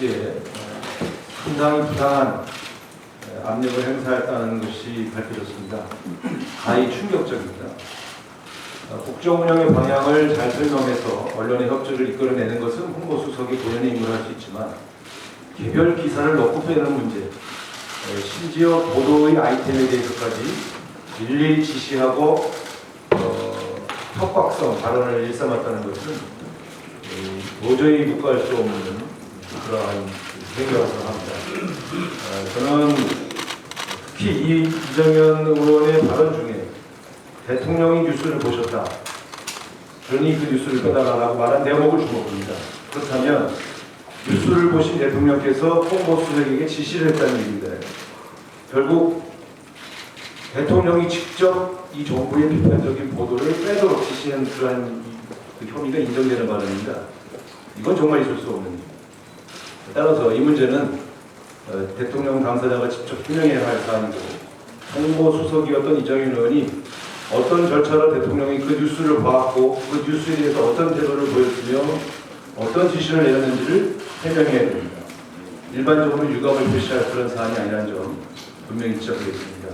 씨에 어, 상당히 부당한 에, 압력을 행사했다는 것이 밝혀졌습니다. 가히 충격적입니다. 어, 국정 운영의 방향을 잘 설명해서 언론의 협조를 이끌어내는 것은 홍보수석이 본연의 임무를 할수 있지만 개별 기사를 넣고 빼는 문제, 에, 심지어 보도의 아이템에 대해서까지 일일이 지시하고 어, 협박성 발언을 일삼았다는 것은 이, 도저히 묵과할 수 없는 그러한 행위라고 생각합니다. 어, 저는 특히 이 이정현 의원의 발언 중에 대통령이 뉴스를 보셨다. 그러니 그 뉴스를 빼달라고 말한 대목을 주목합니다. 그렇다면 뉴스를 보신 대통령께서 홍보수석에게 지시를 했다는 얘기입니다. 결국 대통령이 직접 이 정부의 비판적인 보도를 빼도록 지시한 그러한 이- 그 혐의가 인정되는 발언입니다. 이건 정말 있을 수 없는 일입니다. 따라서 이 문제는 어, 대통령 당사자가 직접 해명해야 할 사안이고 홍보수석이었던 이정현 의원이 어떤 절차로 대통령이 그 뉴스를 봤고 그 뉴스에 대해서 어떤 태도를 보였으며 어떤 지시를 내렸는지를 해명해야 됩니다. 일반적으로 유감을 표시할 그런 사안이 아니라는 점 분명히 지적드리겠습니다.